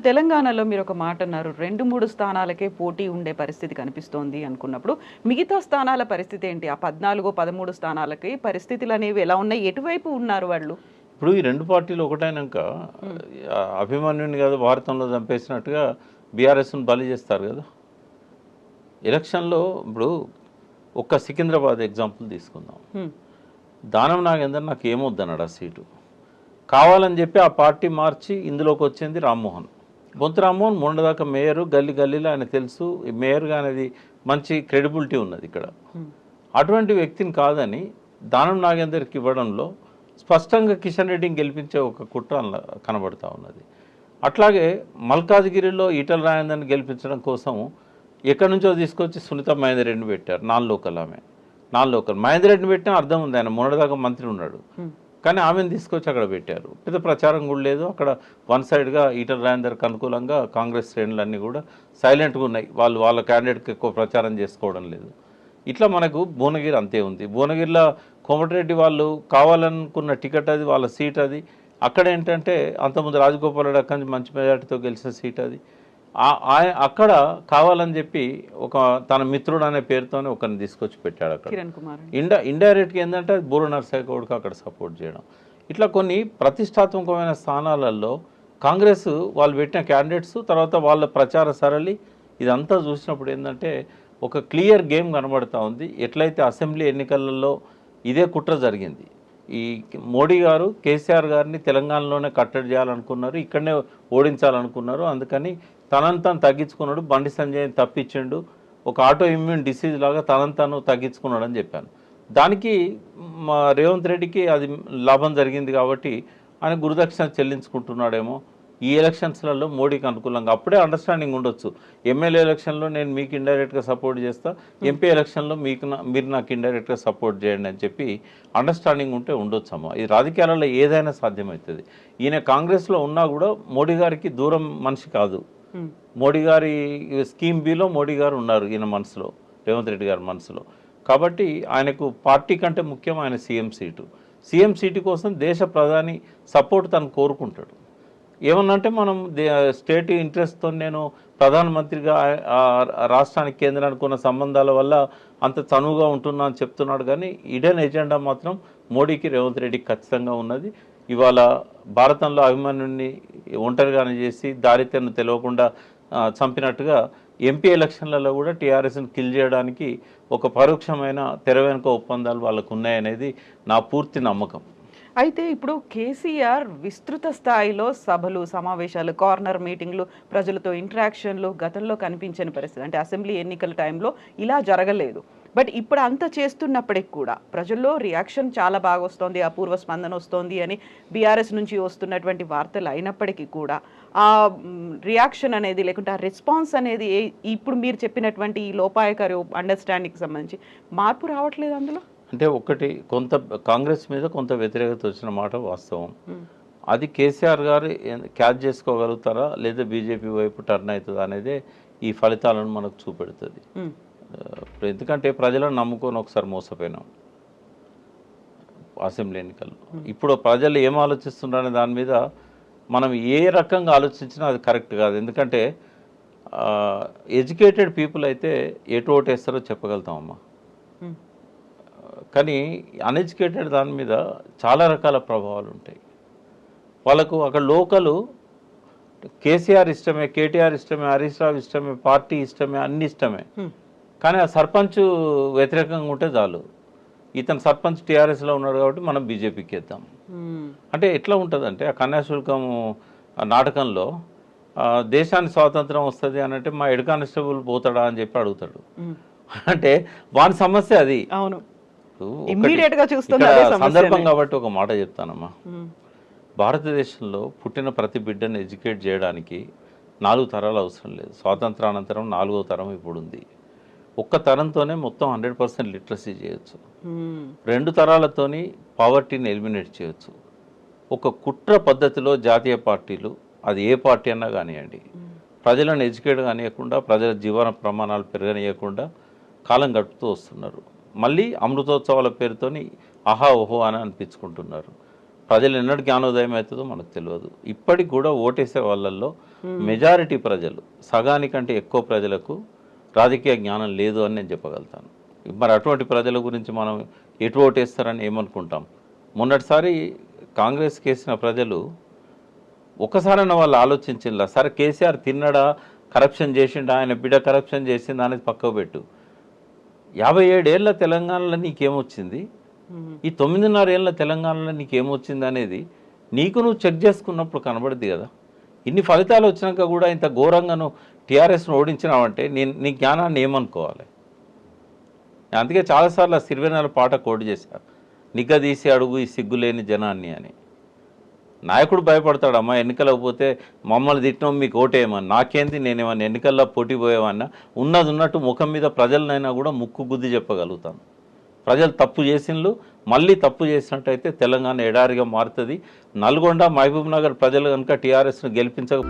ఇప్పుడు తెలంగాణలో మీరు ఒక మాట అన్నారు రెండు మూడు స్థానాలకే పోటీ ఉండే పరిస్థితి కనిపిస్తోంది అనుకున్నప్పుడు మిగతా స్థానాల పరిస్థితి ఏంటి? ఆ పద్నాలుగు పదమూడు స్థానాలకి పరిస్థితులు అనేవి ఎలా ఉన్నాయి? ఎటువైపు ఉన్నారు వాళ్ళు? ఇప్పుడు ఈ రెండు పార్టీలు ఒకటైనాక అభిమన్యుని కదా భారతంలో చంపేసినట్టుగా బీఆర్ఎస్ను బలి చేస్తారు కదా. ఎలక్షన్లో ఇప్పుడు ఒక్క సికింద్రాబాద్ ఎగ్జాంపుల్ తీసుకుందాం. దానం నాగేందర్ నాకు ఏమొద్దన్నాడు ఆ సీటు? కావాలని చెప్పి ఆ పార్టీ మార్చి ఇందులోకి వచ్చింది రామ్మోహన్. బొంతు రామ్మోహన్ మొన్నదాకా మేయర్ గల్లీ గల్లీలో ఆయన తెలుసు. మేయర్గా అనేది మంచి క్రెడిబిలిటీ ఉన్నది ఇక్కడ. అటువంటి వ్యక్తిని కాదని దానం నాగేందర్కి ఇవ్వడంలో స్పష్టంగా కిషన్ రెడ్డిని గెలిపించే ఒక కుట్ర కనబడుతూ ఉన్నది. అట్లాగే మల్కాజ్గిరిలో ఈటల రాజేందర్ని గెలిపించడం కోసం ఎక్కడి నుంచో తీసుకొచ్చి సునీత మహేందర్ రెడ్డిని పెట్టారు. నాన్ లోకల్ ఆమె. Non local. మహేందర్ రెడ్డిని పెట్టినా అర్థం ఉంది. ఆయన మొన్నటిదాకా మంత్రి ఉన్నాడు. కానీ ఆమెను తీసుకొచ్చి అక్కడ పెట్టారు. పెద్ద ప్రచారం కూడా లేదు. అక్కడ వన్ సైడ్గా ఈటర్ రాజేందర్కి అనుకూలంగా కాంగ్రెస్ శ్రేణులన్నీ కూడా సైలెంట్గా ఉన్నాయి. వాళ్ళు వాళ్ళ క్యాండిడేట్కి ఎక్కువ ప్రచారం చేసుకోవడం లేదు. ఇట్లా మనకు భువనగిరి అంతే ఉంది. భువనగిరిలో కోమటిరెడ్డి వాళ్ళు కావాలనుకున్న టికెట్ అది వాళ్ళ సీట్ అది. అక్కడ ఏంటంటే అంతకుముందు రాజగోపాల్ రెడ్డి అక్కడి నుంచి మంచి మెజార్టీతో గెలిచిన సీట్ అది. అక్కడ కావాలని చెప్పి ఒక తన మిత్రుడు అనే పేరుతోనే ఒకరిని తీసుకొచ్చి పెట్టాడు అక్కడ. ఇండ ఇండైరెక్ట్గా ఏంటంటే బూర నర్సయ్య గౌడ్కి అక్కడ సపోర్ట్ చేయడం. ఇట్లా కొన్ని ప్రతిష్టాత్మకమైన స్థానాలలో కాంగ్రెస్ వాళ్ళు పెట్టిన క్యాండిడేట్స్ తర్వాత వాళ్ళ ప్రచార సరళి ఇదంతా చూసినప్పుడు ఏంటంటే ఒక క్లియర్ గేమ్ కనబడుతూ ఉంది. ఎట్లయితే అసెంబ్లీ ఎన్నికలలో ఇదే కుట్ర జరిగింది. ఈ మోడీ గారు కేసీఆర్ గారిని తెలంగాణలోనే కట్టడి చేయాలనుకున్నారు ఇక్కడనే ఓడించాలనుకున్నారు. అందుకని తనని తాను తగ్గించుకున్నాడు బండి సంజయ్ని తప్పించిండు ఒక ఆటో ఇమ్యూన్ డిసీజ్ లాగా తనని తాను తగ్గించుకున్నాడు అని చెప్పాను. దానికి మా రేవంత్ రెడ్డికి అది లాభం జరిగింది కాబట్టి ఆయన గురుదక్షిణ చెల్లించుకుంటున్నాడేమో. ఈ ఎలక్షన్స్లలో మోడీకి అనుకూలంగా అప్పుడే అండర్స్టాండింగ్ ఉండొచ్చు. ఎమ్మెల్యే ఎలక్షన్లో నేను మీకు ఇండైరెక్ట్గా సపోర్ట్ చేస్తా ఎంపీ ఎలక్షన్లో మీకు మీరు నాకు ఇండైరెక్ట్గా సపోర్ట్ చేయండి అని చెప్పి అండర్స్టాండింగ్ ఉంటే ఉండొచ్చు అమ్మ. ఈ రాజకీయాలలో ఏదైనా సాధ్యమవుతుంది. ఈయన కాంగ్రెస్లో ఉన్నా కూడా మోడీ గారికి దూరం మనిషి కాదు. Hmm. మోడీ గారి స్కీమ్ బిలో మోడీ గారు ఉన్నారు ఈయన మనసులో రేవంత్ రెడ్డి గారి మనసులో. కాబట్టి ఆయనకు పార్టీ కంటే ముఖ్యం ఆయన సీఎం సీటు. సీఎం సీటు కోసం దేశ ప్రధాని సపోర్ట్ తను కోరుకుంటాడు. ఏమన్నంటే మనం స్టేట్ ఇంట్రెస్ట్తో నేను ప్రధానమంత్రిగా రాష్ట్రానికి కేంద్రానికి ఉన్న సంబంధాల వల్ల అంత చనువుగా ఉంటున్నా అని చెప్తున్నాడు. కానీ ఇడెన్ ఎజెండా మాత్రం మోడీకి రేవంత్ రెడ్డికి ఖచ్చితంగా ఉన్నది. ఇవాళ భారతంలో అభిమానుని ఒంటరిగానే చేసి దారితెన్ను తెలియకుండా చంపినట్టుగా ఎంపీ ఎలక్షన్లలో కూడా టీఆర్ఎస్ని కిల్ చేయడానికి ఒక పరోక్షమైన తెర వెనుక ఒప్పందాలు వాళ్ళకు ఉన్నాయనేది నా పూర్తి నమ్మకం. అయితే ఇప్పుడు కేసీఆర్ విస్తృత స్థాయిలో సభలు సమావేశాలు కార్నర్ మీటింగ్లు ప్రజలతో ఇంటరాక్షన్లు గతంలో కనిపించని పరిస్థితి. అంటే అసెంబ్లీ ఎన్నికల టైంలో ఇలా జరగలేదు. బట్ ఇప్పుడు అంత చేస్తున్నప్పటికి కూడా ప్రజల్లో రియాక్షన్ చాలా బాగా వస్తోంది అపూర్వ స్పందన వస్తోంది అని బీఆర్ఎస్ నుంచి వస్తున్నటువంటి వార్తలు అయినప్పటికీ కూడా ఆ రియాక్షన్ అనేది లేకుంటే ఆ రెస్పాన్స్ అనేది ఇప్పుడు మీరు చెప్పినటువంటి ఈ లోపాయకారి అండర్స్టాండింగ్కి సంబంధించి మార్పు రావట్లేదు అందులో? అంటే ఒకటి కొంత కాంగ్రెస్ మీద కొంత వ్యతిరేకత వచ్చిన మాట వాస్తవం. అది కేసీఆర్ గారు క్యాచ్ చేసుకోగలుగుతారా? లేదా బీజేపీ వైపు టర్న్ అవుతుందా అనేది ఈ ఫలితాలను మనకు చూపెడుతుంది. ఎందుకంటే ప్రజలను నమ్ముకొని ఒకసారి మోసపోయినాం అసెంబ్లీ ఎన్నికల్లో. ఇప్పుడు ప్రజలు ఏం ఆలోచిస్తున్నారనే దాని మీద మనం ఏ రకంగా ఆలోచించినా అది కరెక్ట్ కాదు. ఎందుకంటే ఎడ్యుకేటెడ్ పీపుల్ అయితే ఎటు ఓటేస్తారో చెప్పగలుగుతామమ్మా. మ్మ్. కానీ అన్ఎడ్యుకేటెడ్ దాని మీద చాలా రకాల ప్రభావాలు ఉంటాయి. వాళ్ళకు అక్కడ లోకలు కేసీఆర్ ఇష్టమే కేటీఆర్ ఇష్టమే హరీష్ రావు ఇష్టమే పార్టీ ఇష్టమే అన్ని ఇష్టమే. కానీ ఆ సర్పంచ్ వ్యతిరేకంగా ఉంటే చాలు ఇతను సర్పంచ్ టీఆర్ఎస్లో ఉన్నాడు కాబట్టి మనం బీజేపీకి ఇద్దాం మ్మ్. అంటే ఎట్లా ఉంటుందంటే ఆ కన్యాశుల్కం నాటకంలో దేశానికి స్వాతంత్రం వస్తుంది అని అంటే మా హెడ్ కానిస్టేబుల్ పోతాడా అని చెప్పి అడుగుతాడు. అంటే వాని సమస్య అది అవును. సందర్భం కాబట్టి ఒక మాట చెప్తానమ్మా మ్మ్. భారతదేశంలో పుట్టిన ప్రతి బిడ్డను ఎడ్యుకేట్ చేయడానికి నాలుగు తరాలు అవసరం లేదు స్వాతంత్రానంతరం నాలుగో తరం ఇప్పుడు ఉంది ఒక్క తరంతోనే మొత్తం హండ్రెడ్ పర్సెంట్ లిటరసీ చేయొచ్చు. రెండు తరాలతోని పావర్టీని ఎలిమినేట్ చేయొచ్చు. ఒక కుట్ర పద్ధతిలో జాతీయ పార్టీలు అది ఏ పార్టీ అన్నా కానివ్వండి ప్రజలను ఎడ్యుకేట్ కానియకుండా ప్రజల జీవన ప్రమాణాలు పెరగనీయకుండా కాలం గడుపుతూ వస్తున్నారు. మళ్ళీ అమృతోత్సవాల పేరుతోని ఆహా ఓహో అని అనిపించుకుంటున్నారు. ప్రజలు ఎన్నడు జ్ఞానోదయం అవుతుందో మనకు తెలియదు. ఇప్పటికి కూడా ఓటేసే వాళ్ళల్లో మెజారిటీ ప్రజలు సగానికంటే ఎక్కువ ప్రజలకు రాజకీయ జ్ఞానం లేదు అని నేను చెప్పగలుగుతాను. మరి అటువంటి ప్రజల గురించి మనం ఎటు ఓటేస్తారని ఏమనుకుంటాం? మొన్నటిసారి కాంగ్రెస్ కేసిన ప్రజలు ఒక్కసారైనా వాళ్ళు ఆలోచించిందా సరే కేసీఆర్ తిన్నడా కరప్షన్ చేసిండా ఆయన బిడ్డ కరప్షన్ చేసిందా? అనేది పక్కకు పెట్టు. యాభై ఏడేళ్ళ తెలంగాణలో నీకేమొచ్చింది. ఈ తొమ్మిదిన్నర ఏళ్ళ తెలంగాణలో నీకేమొచ్చింది అనేది నీకు నువ్వు చెక్ చేసుకున్నప్పుడు కనబడుద్ది కదా. ఇన్ని ఫలితాలు వచ్చినాక కూడా ఇంత ఘోరంగాను టీఆర్ఎస్ను ఓడించినావంటే నేను నీ జ్ఞానాన్ని ఏమనుకోవాలి? అందుకే చాలాసార్లు ఆ సిరివెన్నెల పాట కోడ్ చేశారు. నిగ్గదీసి అడుగు ఈ సిగ్గులేని జనాన్ని అని. నాయకుడు భయపడతాడు అమ్మా ఎన్నికలకు పోతే మమ్మల్ని తిట్టినాం మీకు ఓటేయమని. నాకేంది నేనేమన్నా ఎన్నికల్లో పోటీ పోయేవన్నా ఉన్నది ఉన్నట్టు ముఖం మీద ప్రజలనైనా కూడా ముక్కు బుద్ధి చెప్పగలుగుతాను ప్రజలు తప్పు చేసినలు మళ్ళీ తప్పు చేసినట్టయితే తెలంగాణ ఎడారిగా మారుతుంది. నల్గొండ మహబూబ్ నగర్ ప్రజలు కనుక టీఆర్ఎస్ను గెలిపించక